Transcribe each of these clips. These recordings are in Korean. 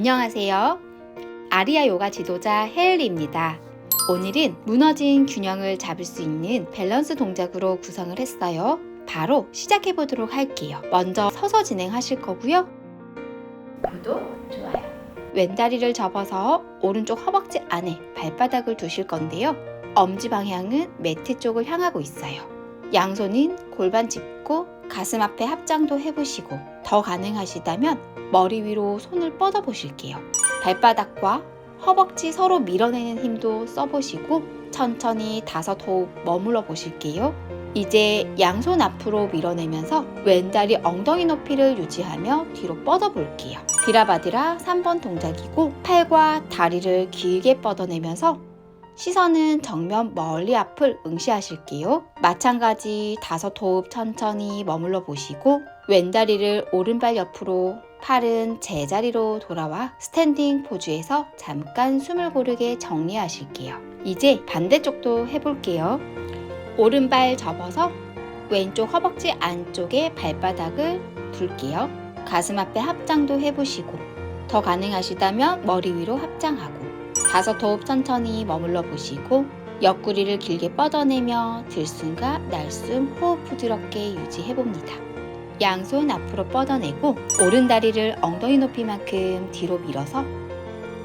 안녕하세요. 아리아 요가 지도자 헬리입니다. 오늘은 무너진 균형을 잡을 수 있는 밸런스 동작으로 구성을 했어요. 바로 시작해 보도록 할게요. 먼저 서서 진행하실 거고요. 구독, 좋아요. 왼다리를 접어서 오른쪽 허벅지 안에 발바닥을 두실 건데요. 엄지 방향은 매트 쪽을 향하고 있어요. 양손은 골반 짚고 가슴 앞에 합장도 해보시고 더 가능하시다면 머리 위로 손을 뻗어 보실게요. 발바닥과 허벅지 서로 밀어내는 힘도 써보시고 천천히 다섯 호흡 머물러 보실게요. 이제 양손 앞으로 밀어내면서 왼다리 엉덩이 높이를 유지하며 뒤로 뻗어 볼게요. 비라바드라 3번 동작이고 팔과 다리를 길게 뻗어내면서 시선은 정면 멀리 앞을 응시하실게요. 마찬가지 다섯 호흡 천천히 머물러 보시고 왼다리를 오른발 옆으로 팔은 제자리로 돌아와 스탠딩 포즈에서 잠깐 숨을 고르게 정리하실게요. 이제 반대쪽도 해볼게요. 오른발 접어서 왼쪽 허벅지 안쪽에 발바닥을 둘게요. 가슴 앞에 합장도 해보시고 더 가능하시다면 머리 위로 합장하고 다섯 호흡 천천히 머물러 보시고 옆구리를 길게 뻗어내며 들숨과 날숨 호흡 부드럽게 유지해 봅니다. 양손 앞으로 뻗어내고 오른 다리를 엉덩이 높이만큼 뒤로 밀어서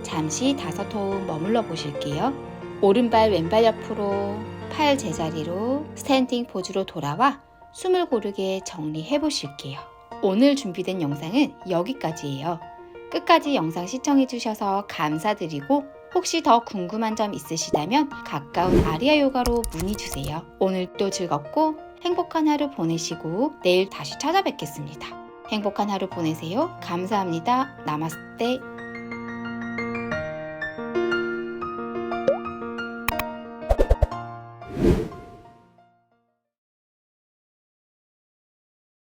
잠시 다섯 호흡 머물러 보실게요. 오른발 왼발 옆으로 팔 제자리로 스탠딩 포즈로 돌아와 숨을 고르게 정리해 보실게요. 오늘 준비된 영상은 여기까지예요. 끝까지 영상 시청해 주셔서 감사드리고 혹시 더 궁금한 점 있으시다면 가까운 아리아 요가로 문의 주세요. 오늘도 즐겁고 행복한 하루 보내시고 내일 다시 찾아뵙겠습니다. 행복한 하루 보내세요. 감사합니다. 나마스테.